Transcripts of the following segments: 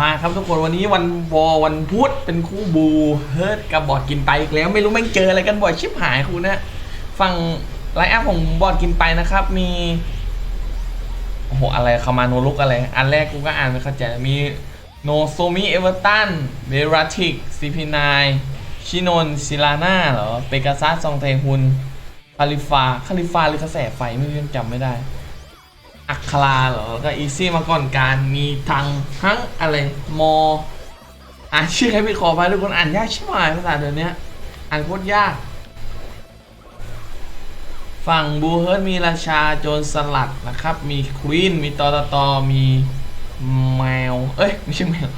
มาครับทุกคนวันนี้วันวอวันพุธเป็นคู่บูเฮิร์ตกับบอดกินไปอีกแล้วไม่รู้แม่งเจออะไรกันบ่อยชิบหายคุณนะฟังไลน์อัพของบอดกินไปนะครับ มีโอ้โหอะไรคามาโนลุกอะไร อันแรกกูก็อ่านไม่เข้าใจมีโนโซมิเอเวอร์ตันเบราติกซีพีนายชินนซิลาน่าเหรอเปกาซัสซองเทฮุนคาลิฟาคาลิฟาหรือกระแสไฟไม่รู้ยังจำไม่ได้ อัคราเหรอแล้วก็อีซี่มาก่อนการมีทางทั้งอะไรมออ่านชื่อให้พี่ขอไปทุกคนอ่านยากใชิบหายภาษาเดี๋ยวนี้อ่านโคตรยาก ฝั่งบูเฮิร์ตมีราชาโจรสลัดนะครับ มีควีนมีตอตตอมีแมว เอ้ย ไม่ใช่แมว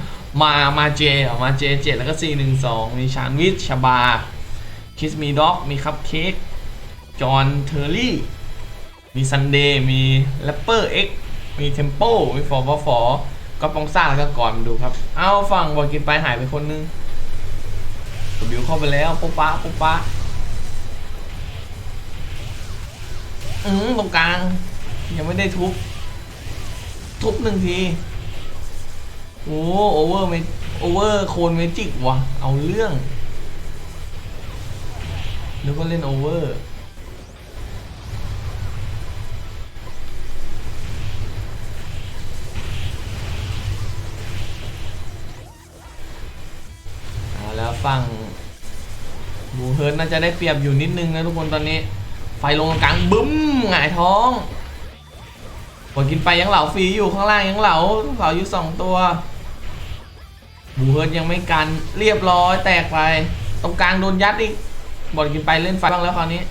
มามาเจอมาเจเจ็ดแล้วก็สี่หนึ่งสองมีชานวิชชบา คิสมีด็อกมีคัพเค้กจอห์นเทอร์รี่ มีซันเดย์มีแรปเปอร์เอ็กมีเทมโปมีฟอร์ฟอฟอก็ปองซ่าแล้วก็ก่อนมาดูครับ เอาฝั่งบอลกินไปหายไปคนนึงบิวเข้าไปแล้วปุ๊บปะปุ๊บปะอืมตรงกลาง ยังไม่ได้ทุบ ทุบหนึ่งที โอ้โอเวอร์เมโอเวอร์โคนเมจิกว่ะ เอาเรื่องนึกว่าเล่นโอเวอร์ ฝั่งบูเฮิร์นน่าจะได้เปรียบอยู่นิดนึงนะทุกคนตอนนี้ ไฟลงตรงกลางบึ้มหงายท้องผลกินไปยังเหลาฟรีอยู่ข้างล่างยังเหลาเหลาอยู่สองตัวบูเฮิร์นยังไม่กันเรียบร้อยแตกไป ตรงกลางโดนยัดอีกบอลกินไปเล่นไฟบ้างแล้วคราวนี้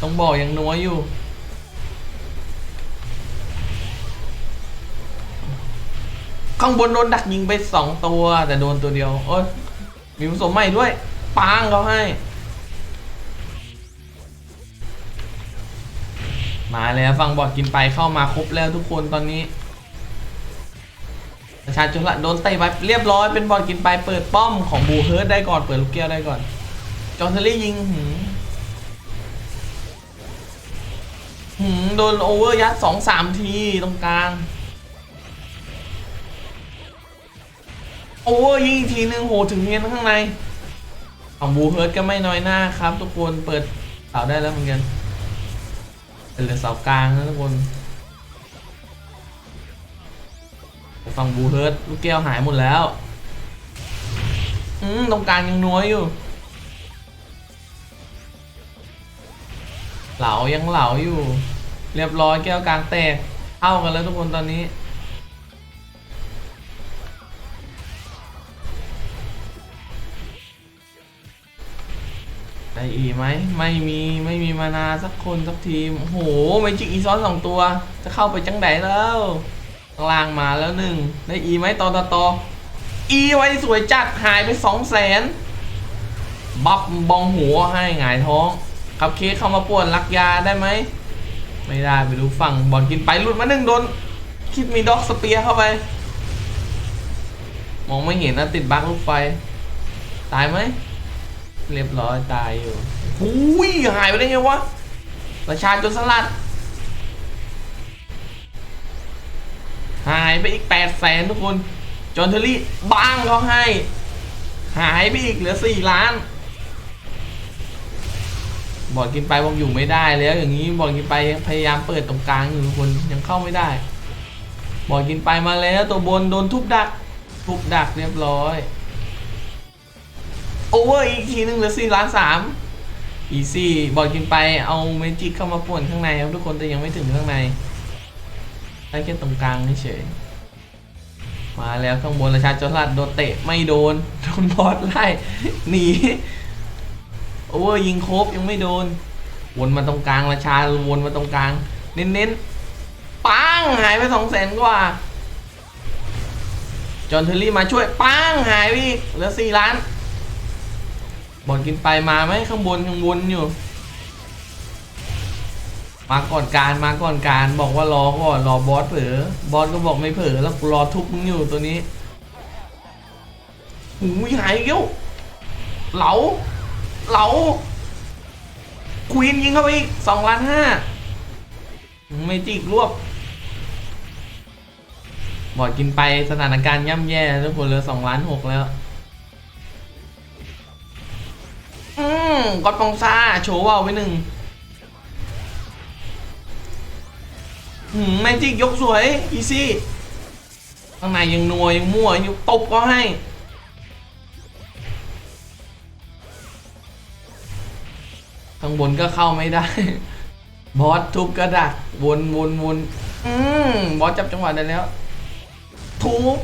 ตรงบ่อยังนัวอยู่ข้างบนโดนดักยิงไปสองตัวแต่โดนตัวเดียว โอ้ย มีผสมใหม่ด้วยปางเขาให้ มาแล้วฟังบอดกินไปเข้ามาครบแล้วทุกคนตอนนี้ ประชาชนละโดนเตะไปเรียบร้อยเป็นบอลกินไปเปิดป้อมของบูเฮิร์ตได้ก่อนเปิดลูกแก้วได้ก่อน จอห์นเทอรี่ยิงหืมหืมโดนโอเวอร์ยัดสองสามทีตรงกลาง โอเวอร์ยิงอีกทีนึงโหถึงเงินข้างใน ของบูเฮิร์ตก็ไม่น้อยหน้าครับ ทุกคนเปิดเสาได้แล้วเหมือนกันเป็นเหลือเสากลางนะทุกคนฝั่งบูเฮิร์ตลูกแก้วหายหมดแล้ว อืมตรงกลางยังนัวอยู่ เหลายังเหลาอยู่ เรียบร้อยแก้วกลางแตกเท่ากันแล้วทุกคนตอนนี้ ได้อีไหมไม่มีไม่มีมานาสักคนสักทีมโอ้โหเมจิกอีซ้อนสองตัว จะเข้าไปจังไดแล้วข้างล่างมาแล้วหนึ่งได้อีไหมต่อต่อต่ออีไว้สวยจัดหายไปสองแสนบัฟบองหัวให้หงายท้องคับเค้กเข้ามาป่วนลักยาได้ไหมไม่ได้ไปดูฝั่งบอลกินไปหลุดมาหนึ่งโดนคิดมีด็อกสเปียเข้าไป มองไม่เห็นนะติดบั๊กลูกไฟตายไหม เรียบร้อยตายอยู่หุยหายไปได้ไงวะประชาจนสลัด หายไปอีกแปดแสนทุกคน จอนเทอรี่บ้างเขาให้ หายไปอีกเหลือสี่ล้าน บอดกินไปบอกอยู่ไม่ได้แล้วอย่างนี้บอดกินไปพยายามเปิดตรงกลางอยู่ทุกคนยังเข้าไม่ได้ บอดกินไปมาแล้วตัวบนโดนทุบดัก ทุบดักเรียบร้อย โอเวอร์อีกทีนึงเหลือสี่ล้านสามอีซี่บอลกินไปเอาเมจิกเข้ามาป่วนข้างในครับทุกคนแต่ยังไม่ถึงข้างในได้แค่ตรงกลางเฉยมาแล้วข้างบนราชาจอรัดโดนเตะไม่โดนโดนบอสไล่หนีโอเวอร์ยิงครบยังไม่โดน วนมาตรงกลางราชาวนมาตรงกลาง เน้นๆปังหายไปสองแสนกว่า จอห์นเทอร์รี่มาช่วยปังหายไปอีกเหลือสี่ล้าน บอลกินไปมาไหมข้างบนยังวนอยู่ มาก่อนการมาก่อนการบอกว่ารอก่อนรอบอสเผลอบอสก็บอกไม่เผลอแล้วกูรอทุบมึงอยู่ตัวนี้หูยหายอีกแล้วเหลาเหลาควีนยิงเข้าไปอีกสองล้านห้าไม่จิกรวบบอดกินไปสถานการณ์ย่ำแย่ทุกคนเหลือสองล้านหกแล้ว อืมกอดปองซ่าโชว์ว่าวไปหนึ่งอืมแมจิกยกสวย อีซี่ข้างในยังนัวยังมั่วยังตบก็ให้ ข้างบนก็เข้าไม่ได้ บอสทุบกระดักวนวนวนอืมบอสจับจังหวะได้แล้ว ทุบ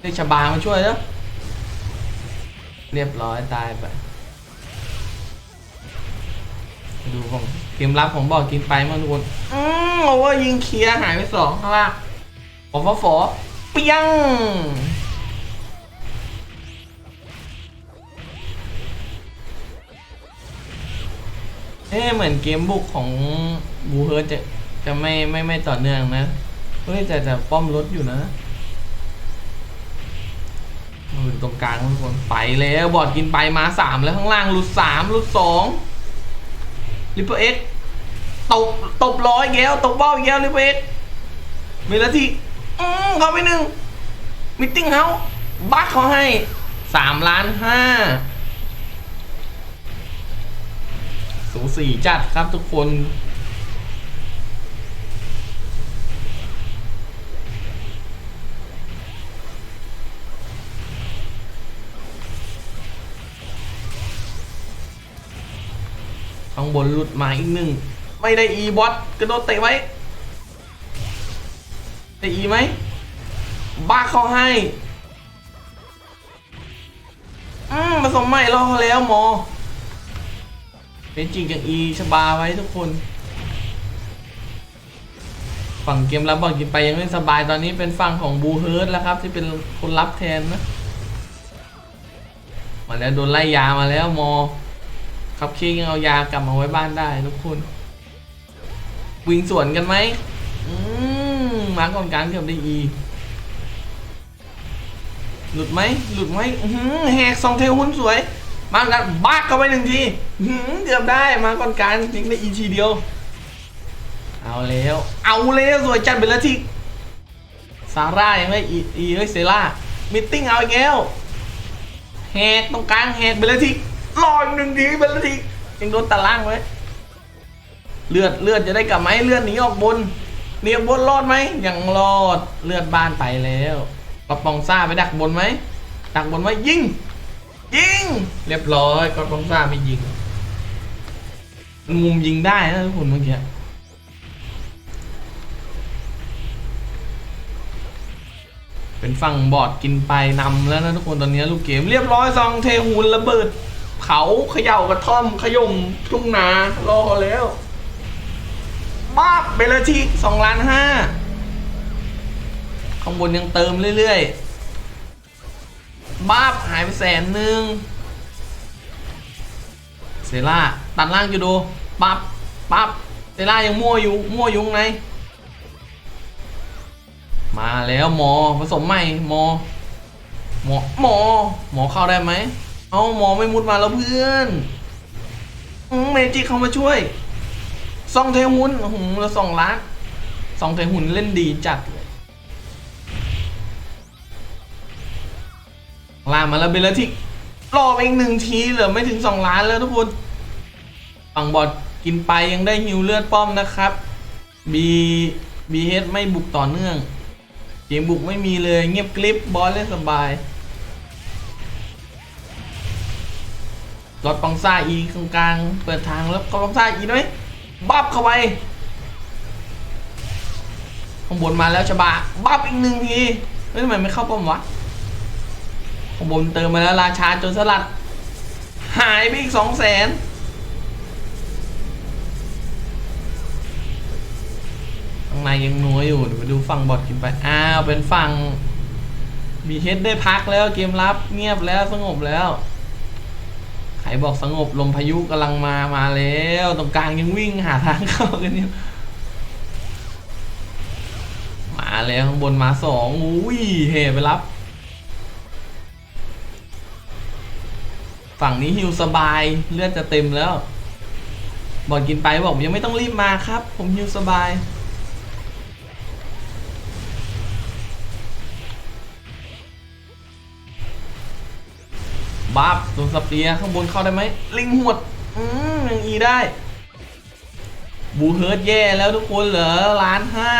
ได้ชบามาช่วยแล้ว เรียบร้อยตายไป ดูของเกมรับของบอกกินไปมางทุกคนอืมโอเวอร์ยิงเคลียร์หายไปสองข้างล่างฝอฝอฝอเปียงเอ๊เหมือนเกมบุกของบูเฮิร์จะจะไม่ไม่ไม่ต่อเนื่องนะเฮ้ยแต่แต่ป้อมรถอยู่นะอยู่ตรงกลางทุกคนไปแล้วบอดกินไปมาสามแล้วข้างล่างหลุดสามหลุดสอง ลิปเปอร์เอ็กตบตบร้อยแก้วตบเบ้าอีกแก้วลิปเปอร์เอ็กเมลาทีอืมเข้าไปหนึ่งมิทติ้งเฮาบัคเขาให้สามล้านห้าสูสีจัดครับทุกคน ข้างบนหลุดมาอีกหนึ่งไม่ได้อีบอสกระโดดเตะไว้ได้อีไหมบ้าเข้าให้อืมผสมใหม่รอเขาแล้วหมอ เป็นจริงกับอีชบาไว้ทุกคน ฝั่งเกมรับบอลกินไปยังไม่สบายตอนนี้เป็นฝั่งของบูเฮิร์ตแล้วครับ ที่เป็นคนรับแทนนะ มาแล้วโดนไล่ยามาแล้วมอ ครับเค้กยังเอายากลับมาไว้บ้านได้ทุกคน วิ่งสวนกันไหมมาก่อนการเกือบได้อี หลุดไหมหลุดไหมหแหกสองเทลหุ้นสวย มากันบักเข้าไปหนึ่งทีเกือบได้มาก่อนการจริงได้อีทีเดียว เอาแล้ว เอาแล้วสวยจัดไปแล้วที่ซาร่ายังไม่อีอีเฮ้ยเซล่ามิทติ้งเอาอีกแล้วแหกตรงกลางแหกไปแล้วที่ รออีกหนึ่งทีไปแล้วที่ยังโดนตะล่างไว้เลือดเลือดจะได้กลับไหมเลือดหนีออกบนหนีออกบนรอดไหมยังรอดเลือดบ้านไปแล้วกระปองซ่าไปดักบนไหมดักบนไว้ยิงยิงเรียบร้อยกระปองซ่าไม่ยิงมันมุมยิงได้นะทุกคนเมื่อกี้เป็นฝั่งบอร์ดกินไปนำแล้วนะทุกคนตอนนี้ลูกเกมเรียบร้อยซองเทหูนระเบิด เขาเขย่ากระท่อมขยมทุ่งนารอแล้วบ้าบเบลทีสองล้านห้าข้างบนยังเติมเรื่อยๆบ้าบหายไปแสนหนึ่งเซล่าตัดล่างอยู่ดูปั๊บปั๊บเซล่ายังมั่วอยู่มั่วอยู่ข้างในมาแล้วหมอผสมใหม่หมอหมอหมอหมอเข้าได้ไหม เอาหมอไม่มุดมาแล้วเพื่อนอืมเมจิเข้ามาช่วยซองเทหุนโอ้โหแล้วสองล้านซองเทหุนเล่นดีจัดเลยลามาแล้วเบลทิกรอไปอีกหนึ่งทีเหลือไม่ถึงสองล้านแล้วทุกคนฝั่งบอดกินไปยังได้ฮิวเลือดป้อมนะครับบีบีเฮดไม่บุกต่อเนื่องเกมบุกไม่มีเลยเงียบกริบบอลเล่นสบาย รถปองซ่าอีกลางๆ เปิดทางแล้วก็ปองซ่าอีด้วยบับเข้าไปข้างบนมาแล้วชบาบับอีกหนึ่งทีเฮ้ยทำไมไม่เข้าป้อมวะข้างบนเติมมาแล้วราชาจนสลัด หายไปอีกสองแสนข้างในยังนัวอยู่เดี๋ยวไปดูฝั่งบอดกินไปอ้าวเป็นฝั่งมีเฮดได้พักแล้วเกมรับเงียบแล้วสงบแล้ว ใครบอกสงบลมพายุกำลังมามาแล้ว ตรงกลางยังวิ่งหาทางเข้ากันอยู่มาแล้วข้างบนมาสองอุ้ยเฮไปรับ ฝั่งนี้ฮิวสบายเลือดจะเต็มแล้ว บอดกินไปบอกยังไม่ต้องรีบมาครับ ผมฮิวสบาย โดนสเปียร์ข้างบนเข้าได้ไหมลิงหวดอืมยังอีได้ บูเฮิร์ตแย่แล้วทุกคนเหรอล้านห้า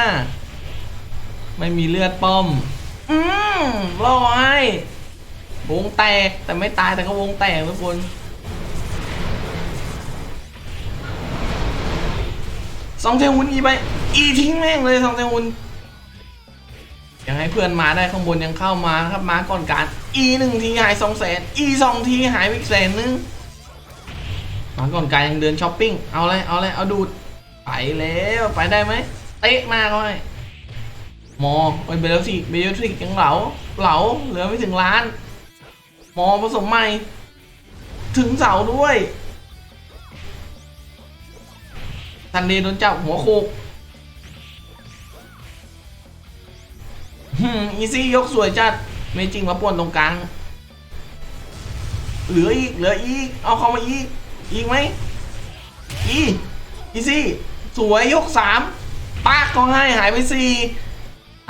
ไม่มีเลือดป้อม อืมรอให้วงแตกแต่ไม่ตายแต่ก็วงแตกทุกคนสองเทวุนอีไป อีทิ้งแม่งเลยสองเทวุนยังให้เพื่อนมาได้ข้างบนยังเข้ามาครับมาก่อนการ อีหนึ่งทีหายสองแสนอีสองทีหายไปอีกแสนนึงมาก่อนการยังเดินช้อปปิ้ง เอาเลยเอาเลยเอาดูด ไปแล้วไปได้ไหมเตะมาเขาให้มอไปเบลสิเบลทริกยังเหลาเหลาเหลือไม่ถึงล้าน มอผสมใหม่ ถึงเสาด้วยทันเดโดนจับหัวโคกฮึมอีซี่ยกสวยจัด ไม่จริงมาป่วนตรงกลาง เหลืออีก เหลืออีก เอาเข้ามาอีก อีกไหม อีอีซี่ สวยยกสามปากก็ให้หายไปสี่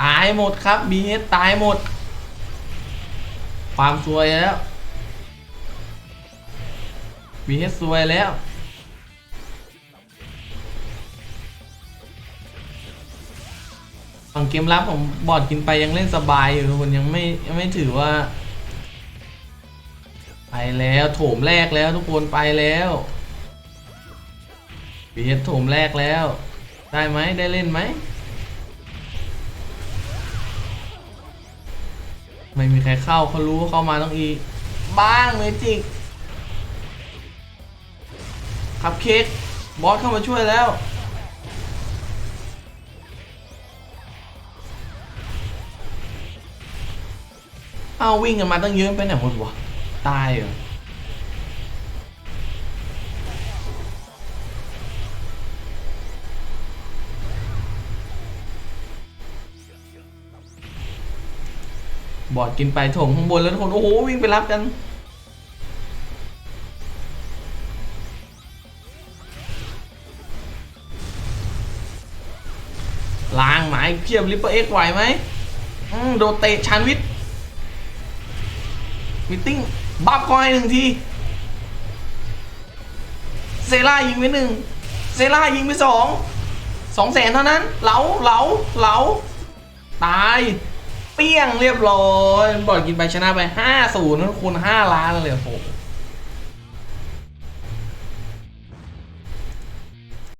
ตายหมดครับบีเอสตายหมด ความสวยแล้วบีเอสสวยแล้ว ฝั่งเกมรับผมบอดกินไปยังเล่นสบายอยู่ทุกคนยังไม่ยังไม่ถือว่า ไปแล้วโถมแรกแล้วทุกคนไปแล้วบีเอสโถมแรกแล้ว ได้ไหมได้เล่นไหมไม่มีใครเข้าเขารู้ว่าเข้ามาต้องอีบ้างเมจิกคับเค้กบอสเข้ามาช่วยแล้วาวิ่งกันมาตั้งเยอะไปไหนหมดวะ ตายเหรอบอดกินไปถงข้างบนแล้วทุกคนโอ้โหวิ่งไปรับกัน ล้างหมายเพียบลิปเปอร์เอ็กไหวไหมโดเตะชานวิทย์ มิทติ้งบัฟคอยหนึ่งทีเซล่ายิงไปหนึ่งเซล่ายิงไปสองสองแสนเท่านั้น เหลาเหลาเหลาตาย เปี้ยงเรียบร้อยบอดกินไปชนะไปห้าศูนย์คูณห้าล้านเลยโอ้โห